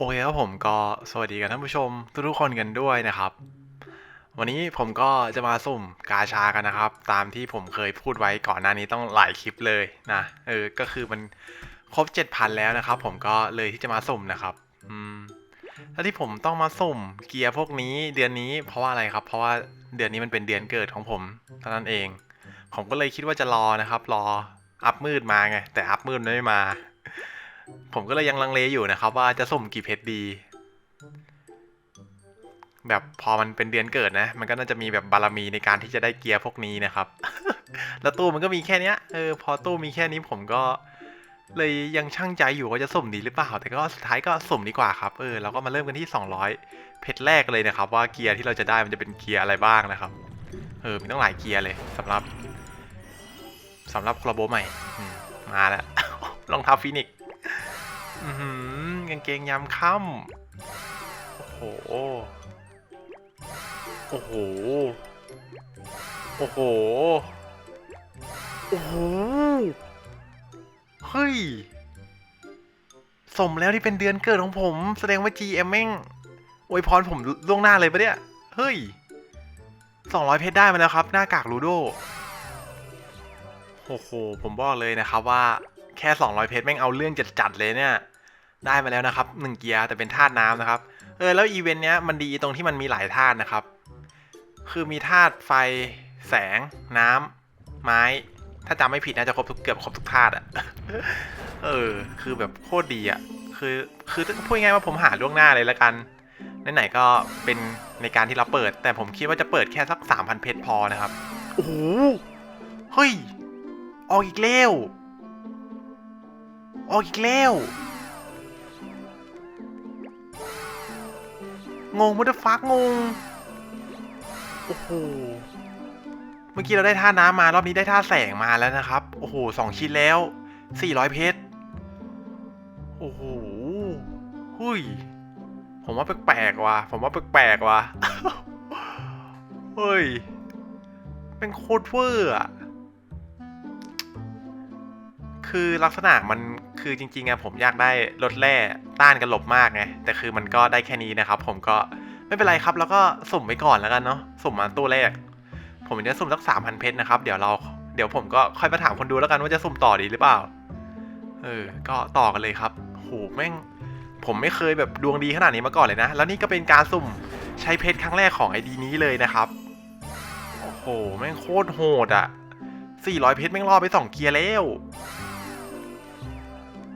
โอเคครับผมก็สวัสดีกับท่านผู้ชมทุกๆคนกันด้วยนะครับ วันนี้ผมก็จะมาสุ่มกาชากันนะครับ ตามที่ผมเคยพูดไว้ก่อนหน้านี้ต้องหลายคลิปเลยนะเออก็คือมันครบ 7,000 แล้วนะครับ ผมก็เลยที่จะมาสุ่มนะครับอืมแล้วที่ผมต้องมาสุ่มเกียร์พวกนี้เดือนนี้เพราะว่าอะไรครับ เพราะว่าเดือนนี้มันเป็นเดือนเกิดของผมเท่านั้นเอง ผมก็เลยคิดว่าจะรอนะครับ รออัพมืดมาไงแต่อัพมืดไม่มา ผมก็เลยยังลังเลอยู่นะครับ ว่าจะสุ่มกี่เพชรดี แบบพอมันเป็นเดือนเกิดนะ มันก็น่าจะมีแบบบารมีในการที่จะได้เกียร์พวกนี้นะครับ แล้วตู้มันก็มีแค่เนี้ยเออพอตู้มีแค่นี้ผมก็ เลยยังช่างใจอยู่ว่าจะสุ่มดีหรือเปล่า แต่ก็สุดท้ายก็สุ่มดีกว่าครับเออเราก็มาเริ่มกันที่ 200 เพชรแรกเลยนะครับ ว่าเกียร์ที่เราจะได้มันจะเป็นเกียร์อะไรบ้างนะครับเออมีตั้งหลายเกียร์เลยสำหรับสำหรับคลาโบใหม่มาแล้วรองเท้าฟีนิก กางเกงยามค่ำโอ้โห โอ้โห โอ้โห โอ้โห เฮ้ย สมแล้วที่เป็นเดือนเกิดของผม แสดงว่า GM แม่งอวยพรผมล่วงหน้าเลยปะเนี่ย เฮ้ย200เพชรได้มาแล้วครับ หน้ากากลูโดโอ้โห ผมบอกเลยนะครับว่า แค่ 200 เพชรแม่งเอาเรื่องจัดๆเลยเนี่ย ได้มาแล้วนะครับ 1 เกียร์แต่เป็นธาตุน้ำนะครับ เออแล้วอีเวนต์เนี้ยมันดีตรงที่มันมีหลายธาตุนะครับ คือมีธาตุไฟ แสง น้ำไม้ ถ้าจำไม่ผิดน่าจะครบทุกเกือบครบทุกธาตุอะเออ คือแบบโคตรดีอะคือคือพูดง่ายว่าผมหาล่วงหน้าเลยละกันไหนๆก็เป็นในการที่เราเปิด แต่ผมคิดว่าจะเปิดแค่สัก 3,000 เพชรพอนะครับ โอ้โห เฮ้ย ออกอีกแล้ว ออกอีกแล้ว งงมุดฟักงง โอ้โห เมื่อกี้เราได้ท่าน้ำมารอบนี้ได้ท่าแสงมาแล้วนะครับ โอ้โหสองชิ้นแล้ว สี่ร้อยเพชร โอ้โหหุยผมว่าแปลกๆว่ะ ผมว่าแปลกๆว่ะ เฮ้ย เป็นโคตรเวอร์อะ คือลักษณะมันคือจริงๆอะผมอยากได้รถแร่ต้านกันหลบมากไงแต่คือมันก็ได้แค่นี้นะครับ ผมก็ไม่เป็นไรครับ แล้วก็สุ่มไว้ก่อนแล้วกันเนาะสุ่มมาตู้แรก ผมจะสุ่มสักสามพันเพชรนะครับเดี๋ยวเราเดี๋ยวผมก็ค่อยมาถามคนดูแล้วกันว่าจะสุ่มต่อดีหรือเปล่า เออ ก็ต่อกันเลยครับโหแม่ง ผมไม่เคยแบบดวงดีขนาดนี้มาก่อนเลยนะ แล้วนี่ก็เป็นการสุ่มใช้เพชรครั้งแรกของไอดีนี้เลยนะครับโอ้โหแม่งโคตรโหดอะ400 เพชรแม่งรอไปสองเกียร์แล้ว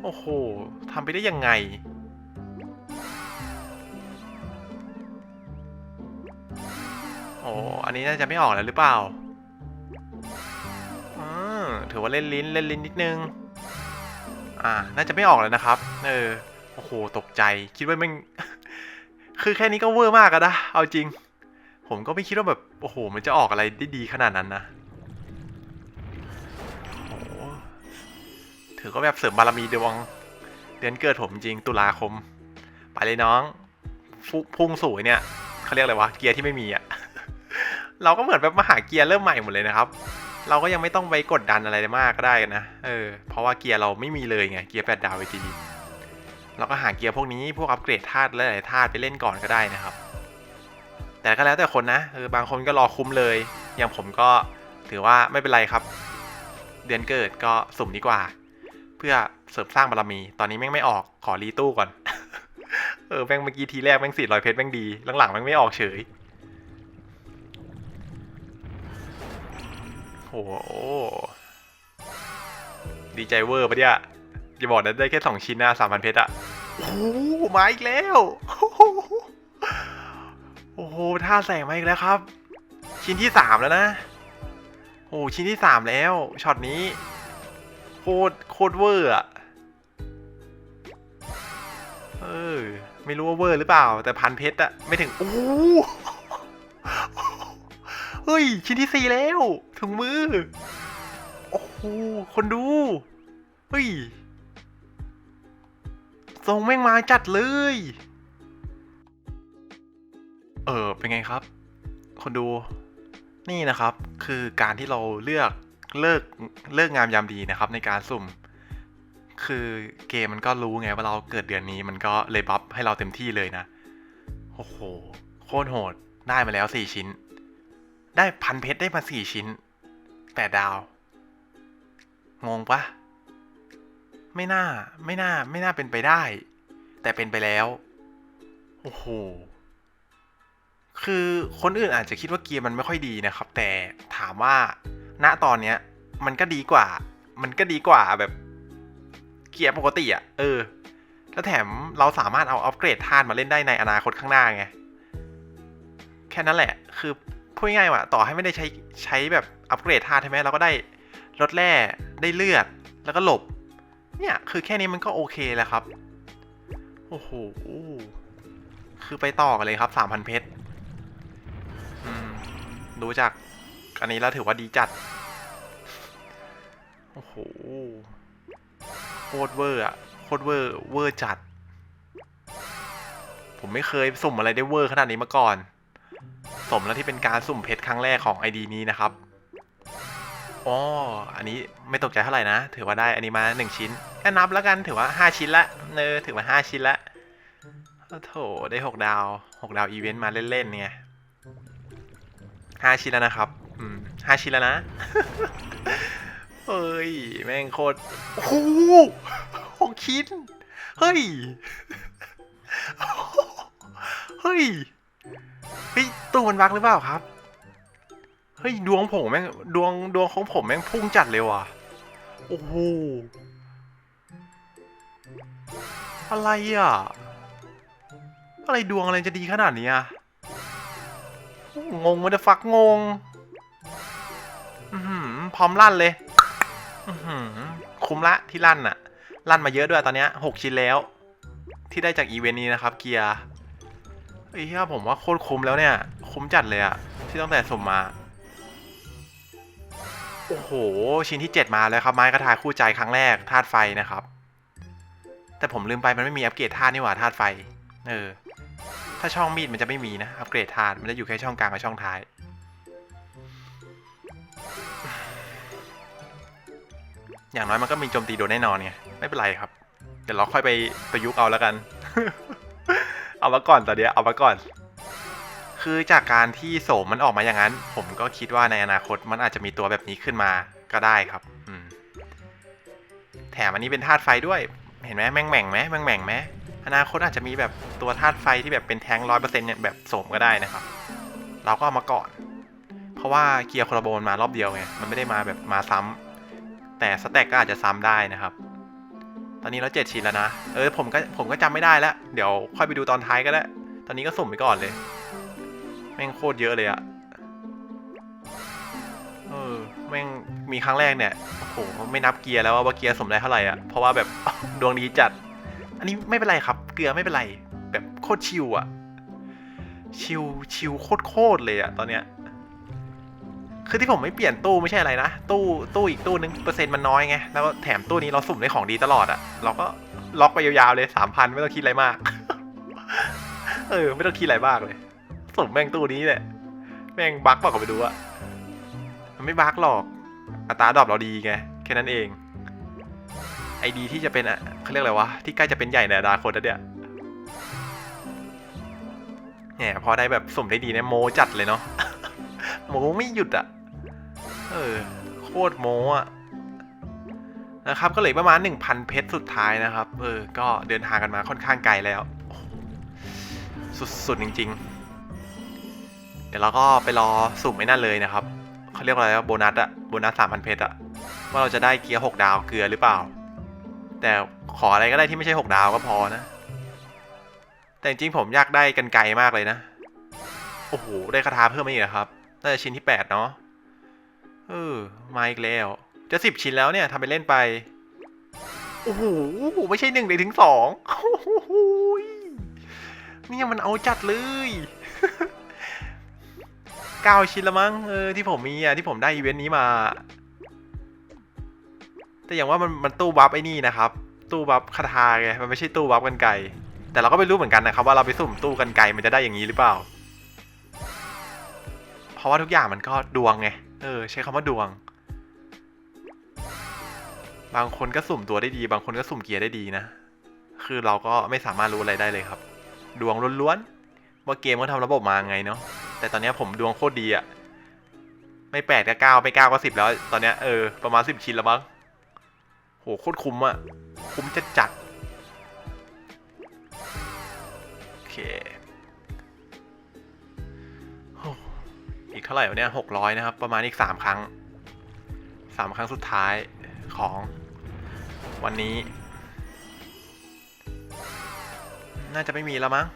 โอ้โหทำไปได้ยังไง โอ้อันนี้น่าจะไม่ออกแล้วหรือเปล่าอืมถือว่าเล่นลิ้นเล่นลิ้นนิดนึง อ่า น่าจะไม่ออกแล้วนะครับ เออ โอ้โห ตกใจ คิดว่ามัน คือแค่นี้ก็เวอร์มากอะนะ เอาจริง ผมก็ไม่คิดว่าแบบ โอ้โห มันจะออกอะไรได้ดีขนาดนั้นนะ ถือก็แบบเสริมบารมีดวง เดือนเกิดผมจริงตุลาคม ไปเลยน้อง พุ่งสู่ไอ้เนี่ยเขาเรียกอะไรวะเกียร์ที่ไม่มีอะเราก็เหมือนแบบมาหาเกียร์เริ่มใหม่หมดเลยนะครับ เราก็ยังไม่ต้องไปกดดันอะไรมากก็ได้นะเออเพราะว่าเกียร์เราไม่มีเลยไงเกียร์แปดดาวไปดีเราก็หาเกียร์พวกนี้พวกอัปเกรดธาตุและหลายธาตุไปเล่นก่อนก็ได้นะครับ แต่ก็แล้วแต่คนนะเออบางคนก็รอคุ้มเลย อย่างผมก็ถือว่าไม่เป็นไรครับ เดือนเกิดก็สุ่มดีกว่า พื่อเสริมสร้างบารมี ตอนนี้แม่งไม่ออกขอรีตู้ก่อน เออแม่งเมื่อกี้ทีแรกแม่งสี่ร้อยเพชรแม่งดี หลังๆแม่งไม่ออกเฉยโอ้โหดีใจเวอร์ปะเนี่ยอย่าบอกนะได้แค่สองชิ้นนะสามพันเพชรอะโอ้มาอีกแล้ว โอ้โหท่าแสงมาอีกแล้วครับ ชิ้นที่สามแล้วนะ โอ้ชิ้นที่สามแล้วช็อตนี้ โคตรโคตรเวอร์อะเออ ไม่รู้ว่าเวอร์หรือเปล่า แต่พันเพชรอะไม่ถึง โอ้เฮ้ย ชิ้นที่สี่แล้ว ถึงมือ โอ้โห คนดู เฮ้ยทรงแม่งมาจัดเลย เออเป็นไงครับ คนดู นี่นะครับ คือการที่เราเลือก เลิกเลิกงามยามดีนะครับ ในการสุ่ม คือเกมมันก็รู้ไงว่าเราเกิดเดือนนี้มันก็เลยบัฟให้เราเต็มที่เลยนะ โอ้โห โคตรโหดได้มาแล้วสี่ชิ้น ได้พันเพชรได้มาสี่ชิ้นแปดดาว งงปะไม่น่า ไม่น่า ไม่น่าเป็นไปได้ แต่เป็นไปแล้ว โอ้โห คือคนอื่นอาจจะคิดว่าเกียร์มันไม่ค่อยดีนะครับ แต่ถามว่า ณตอนเนี้ย มันก็ดีกว่า มันก็ดีกว่าแบบเกียร์ปกติอะ่ะ เออ แล้วแถมเราสามารถเอาอัปเกรดธาตุมาเล่นได้ในอนาคตข้างหน้าไง แค่นั้นแหละ คือพูดง่ายว่าต่อให้ไม่ได้ใช้ใช้แบบอัปเกรดธาตุใช่ไหมเราก็ได้ลดแร่ได้เลือดแล้วก็หลบ เนี่ยคือแค่นี้มันก็โอเคแล้วครับ โอ้โห คือไปต่อกันเลยครับสามพันเพชรดูจาก อันนี้แล้วถือว่าดีจัด โอ้โห โคตรเวอร์อะโคตรเวอร์ เวอร์จัด ผมไม่เคยสุ่มอะไรได้เวอร์ขนาดนี้มาก่อน สมแล้วที่เป็นการสุ่มเพชรครั้งแรกของไอดีนี้นะครับอ๋ออันนี้ไม่ตกใจเท่าไหร่นะ ถือว่าได้อันนี้มาหนึ่งชิ้นก็นับแล้วกันถือว่าห้าชิ้นละเนอถือว่าห้าชิ้นละโอ้โถได้หกดาวหกดาวอีเวนต์มาเล่นๆไงห้าชิ้นแล้วนะครับ ห้าชิ้นแล้วนะ เฮ้ย แม่งโคตรโอ้โหหกชิ้น เฮ้ย เฮ้ย เฮ้ยตัวมันบักหรือเปล่าครับ เฮ้ย ดวงผมแม่ง ดวงดวงของผมแม่งพุ่งจัดเลยว่ะ โอ้โห อะไรอะ อะไรดวงอะไรจะดีขนาดนี้อะ งงมันจะฟักงง พร้อมลั่นเลยคุ้มละที่ลั่นอะลั่นมาเยอะด้วยตอนนี้หกชิ้นแล้ว ที่ได้จากอีเวนต์นี้นะครับ เกียร์เฮ้ยผมว่าโคตรคุ้มแล้วเนี่ย คุ้มจัดเลยอะที่ตั้งแต่สมมา โอ้โห ชิ้นที่ 7 มาแล้วครับ ไม้กระทาคู่ใจครั้งแรกธาตุไฟนะครับ แต่ผมลืมไปมันไม่มีอัปเกรดธาตุนี่หว่าธาตุไฟ เออ ถ้าช่องมีดมันจะไม่มีนะอัปเกรดธาตุมันจะอยู่แค่ช่องกลางกับช่องท้าย อย่างน้อยมันก็มีโจมตีโดนแน่นอนไงไม่เป็นไรครับ เดี๋ยวเราค่อยไปประยุกต์เอาแล้วกัน เอามาก่อนตอนเนี้ยเอามาก่อน คือจากการที่โสมมันออกมาอย่างนั้น ผมก็คิดว่าในอนาคตมันอาจจะมีตัวแบบนี้ขึ้นมาก็ได้ครับอืมแถมอันนี้เป็นธาตุไฟด้วย เห็นไหมแม่งแม่งไหมแม่งแม่งไหมอนาคตอาจจะมีแบบตัวธาตุไฟที่แบบเป็นแทงร้อยเปอร์เซ็นต์เนี่ยแบบโสมก็ได้นะครับ เราก็เอามาก่อน เพราะว่าเกียร์โคลาโบนมารอบเดียวไงมันไม่ได้มาแบบมาซ้ำ แต่สแต็กก็อาจจะซ้ำได้นะครับ ตอนนี้เราเจ็ดชิ้นแล้วนะ เออผมก็ผมก็จำไม่ได้แล้ว เดี๋ยวค่อยไปดูตอนท้ายก็ได้ ตอนนี้ก็สุ่มไปก่อนเลย แม่งโคตรเยอะเลยอะเออแม่งมีครั้งแรกเนี่ยโอ้โหไม่นับเกียร์แล้วว่าเกียร์สมได้เท่าไหร่อะเพราะว่าแบบดวงดีจัด อันนี้ไม่เป็นไรครับ เกลือไม่เป็นไร แบบโคตรชิวอะชิวชิวโคตรโคตรเลยอะตอนเนี้ย คือที่ผมไม่เปลี่ยนตู้ไม่ใช่อะไรนะ ตู้ตู้อีกตู้นึงเปอร์เซ็นต์มันน้อยไง แล้วแถมตู้นี้เราสุ่มได้ของดีตลอดอะเราก็ล็อกไปยาวๆเลยสามพันไม่ต้องคิดอะไรมาก เออ ไม่ต้องคิดอะไรมากเลย สุ่มแม่งตู้นี้แหละ แม่งบั๊กเปล่าก็ไปดูอะมันไม่บั๊กหรอก อัตราดรอปเราดีไง แค่นั้นเอง ไอดีที่จะเป็นอะเขาเรียกอะไรวะ ที่ใกล้จะเป็นใหญ่ในอนาคตแล้วเนี่ยแหมพอได้แบบสุ่มได้ดีเนี่ยโมจัดเลยเนาะโมไม่หยุดอะ เออ โคตรโมอะนะครับ ก็เหลือประมาณ 1,000 เพชรสุดท้ายนะครับ เออ ก็เดินทางกันมาค่อนข้างไกลแล้ว สุดๆจริง ๆ เดี๋ยวเราก็ไปรอสุ่มไอ้นั่นเลยนะครับเขาเรียกว่าอะไรว่าโบนัสอะโบนัส3,000เพชรอะว่าเราจะได้เกียร์6ดาวเกลือหรือเปล่า แต่ขออะไรก็ได้ที่ไม่ใช่6ดาวก็พอนะ แต่จริงๆผมอยากได้กันไกลมากเลยนะ โอ้โห ได้คาถาเพิ่มมาอีกครับ น่าจะชิ้นที่8เนาะ เออ มาอีกแล้ว จะสิบชิ้นแล้วเนี่ยทำไปเล่นไป โอ้โห ไม่ใช่หนึ่งเลยถึงสองเนี่ยมันเอาจัดเลยเก้าชิ้นละมั้งเออที่ผมมีอะที่ผมได้อีเวนต์นี้มา แต่อย่างว่ามันมันตู้บัฟไอ้นี่นะครับ ตู้บัฟคาถาไงมันไม่ใช่ตู้บัฟกันไกลแต่เราก็ไม่รู้เหมือนกันนะครับว่าเราไปสุ่มตู้กันไกลมันจะได้อย่างนี้หรือเปล่า เพราะว่าทุกอย่างมันก็ดวงไง เออ ใช้คำว่าดวง บางคนก็สุ่มตัวได้ดี บางคนก็สุ่มเกียร์ได้ดีนะ คือเราก็ไม่สามารถรู้อะไรได้เลยครับ ดวงล้วนๆว่าเกมเขาทำระบบมาไงเนาะแต่ตอนนี้ผมดวงโคตรดีอะไม่แปดก็เก้าไม่เก้าก็สิบแล้ว ตอนนี้เออประมาณสิบชิ้นแล้วมั้งโหโคตรคุ้มอะคุ้มจะจัด ท่าไหร่วะเนี่ยหกร้อยนะครับ ประมาณอีกสามครั้งสามครั้งสุดท้ายของวันนี้ น่าจะไม่มีแล้วมั้ง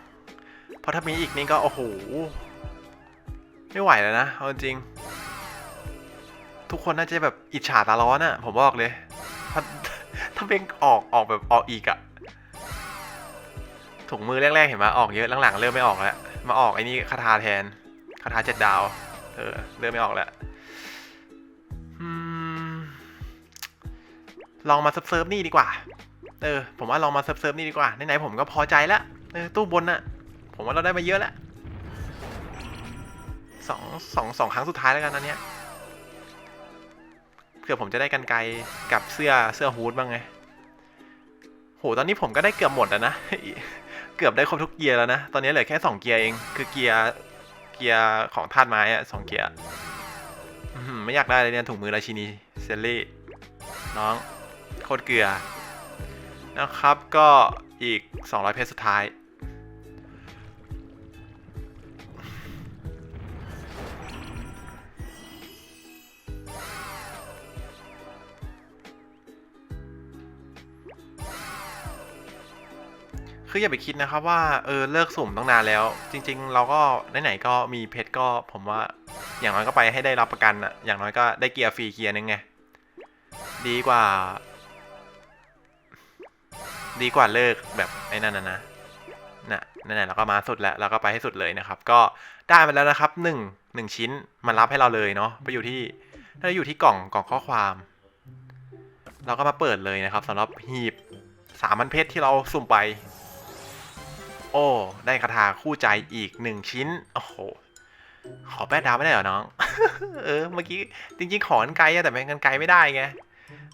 เพราะถ้ามีอีกนี่ก็ โอ้โห ไม่ไหวแล้วนะเอาจริง ทุกคนน่าจะแบบอิจฉาตาร้อนอะผมบอกเลย ถ้าถ้าเป็นออกออกแบบออกอีกอะถุงมือแรกๆเห็นไหมออกเยอะหลังๆเริ่มไม่ออกแล้ว มาออกไอ้นี่คาถาแทนคาถาเจ็ดดาว เออเริ่มไม่ออกแล้วลองมาเซิร์ฟนี่ดีกว่า เออ ผมว่าลองมาเซิร์ฟนี่ดีกว่า ไหนๆผมก็พอใจแล้ว เออ ตู้บนน่ะ ผมว่าเราได้มาเยอะแล้วสองสองสองครั้งสุดท้ายแล้วกันอันเนี้ยเผื่อผมจะได้กันไกลกับเสื้อเสื้อฮูดบ้างไง โห ตอนนี้ผมก็ได้เกือบหมดแล้วนะ เกือบได้ครบทุกเกียร์แล้วนะ ตอนนี้เหลือแค่สองเกียร์เอง คือเกียร์ เกียร์ของธาตุไม้อะสองเกียร์ไม่อยากได้เลยเนี่ยถุงมือราชินีเซลลี่ น้อง โคตรเกลือ นะครับก็อีก 200 เพชรสุดท้าย คืออย่าไปคิดนะครับว่าเออเลิกสุ่มตั้งนานแล้ว จริง ๆ เราก็ไหนๆก็มีเพชรก็ผมว่าอย่างน้อยก็ไปให้ได้รับประกันอะอย่างน้อยก็ได้เกียร์ฟรีเกียร์นึงไงดีกว่า ดีกว่าเลิกแบบไอ้นั่นนะนะน่ะนั่นแหละเราก็มาสุดแล้วเราก็ไปให้สุดเลยนะครับ ก็ได้มาแล้วนะครับหนึ่งหนึ่งชิ้นมันรับให้เราเลยเนาะไปอยู่ที่น่าจะอยู่ที่กล่องกล่องข้อความ เราก็มาเปิดเลยนะครับสำหรับหีบสามพันเพชรที่เราสุ่มไป อ้ ได้คาถาคู่ใจอีกหนึ่งชิ้น โอ้โห ขอแปดดาวไม่ได้เหรอน้อง เออ เมื่อกี้จริงๆ ขอกันไกลแต่แม่งกันไกลไม่ได้ไง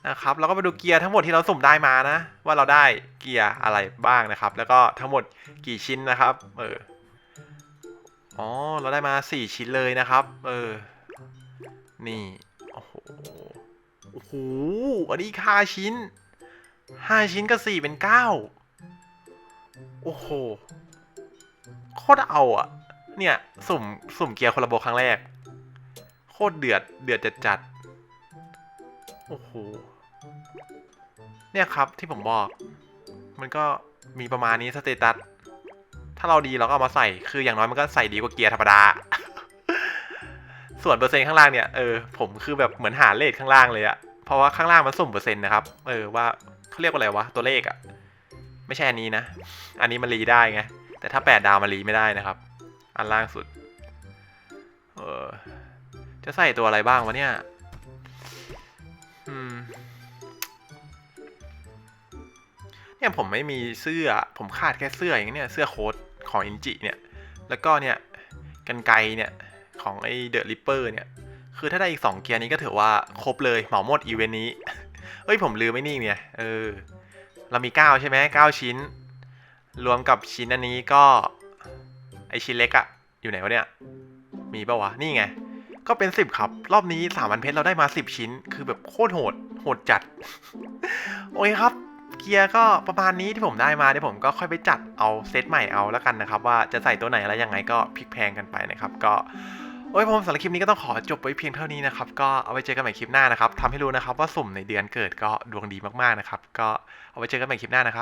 นะครับเราก็มาดูเกียร์ทั้งหมดที่เราสุ่มได้มานะ ว่าเราได้เกียร์อะไรบ้างนะครับ แล้วก็ทั้งหมดกี่ชิ้นนะครับเอออ๋อเราได้มาสี่ชิ้นเลยนะครับ เออ นี่โอ้โหโอ้โหอันนี้ค่าชิ้นห้าชิ้นก็สี่เป็นเก้า โอ้โหโคตรเอาอะ เนี่ย สุ่มสุ่มเกียร์คนละโบครั้งแรก โคตรเดือดเดือดจัดจัดโอ้โหเนี่ยครับที่ผมบอก มันก็มีประมาณนี้สเตตัสถ้าเราดีเราก็เอามาใส่คืออย่างน้อยมันก็ใส่ดีกว่าเกียร์ธรรมดา ส่วนเปอร์เซ็นต์ข้างล่างเนี่ยเออผมคือแบบเหมือนหาเลขข้างล่างเลยอะเพราะว่าข้างล่างมันสุ่มเปอร์เซ็นต์นะครับ เออว่าเขาเรียกว่าอะไรวะตัวเลขอะ ไม่ใช่อันนี้นะ อันนี้มันรีได้ไง แต่ถ้าแปดดาวมันรีไม่ได้นะครับ อันล่างสุด เออ จะใส่ตัวอะไรบ้างวะเนี่ย อืม เนี่ยผมไม่มีเสื้อ ผมขาดแค่เสื้ออย่างเนี้ย เสื้อโค้ทของอินจิเนี่ย แล้วก็เนี่ย กันไกเนี่ย ของไอเดอะริปเปอร์เนี่ย คือถ้าได้อีก 2 เกียร์นี้ก็ถือว่าครบเลย เหมาหมดอีเวนต์นี้เฮ้ยผมลืมไม่นี่เนี่ย เออ เรามี 9 ใช่ไหม9ชิ้น รวมกับชิ้นอันนี้ก็ ไอชิ้นเล็กอะอยู่ไหนวะเนี่ย มีปะวะ นี่ไง ก็เป็น 10 ครับ รอบนี้3 0 0 0เพชรเราได้มา 10 ชิ้น คือแบบโคตรโหด โหดจัด โอ้ยครับ เกียร์ก็ประมาณนี้ที่ผมได้มาเดี๋ยวผมก็ค่อยไปจัดเอาเซตใหม่เอาแล้วกันนะครับ ว่าจะใส่ตัวไหนอะไรยังไงก็พลิกแพลงกันไปนะครับ ก็ โอ้ยผมสำหรับคลิปนี้ก็ต้องขอจบไว้เพียงเท่านี้นะครับ ก็เอาไว้เจอกันใหม่คลิปหน้านะครับทำให้รู้นะครับว่าสุ่มในเดือนเกิดก็ดวงดีมากๆนะครับ ก็เอาไว้เจอกันใหม่คลิปหน้านะครับ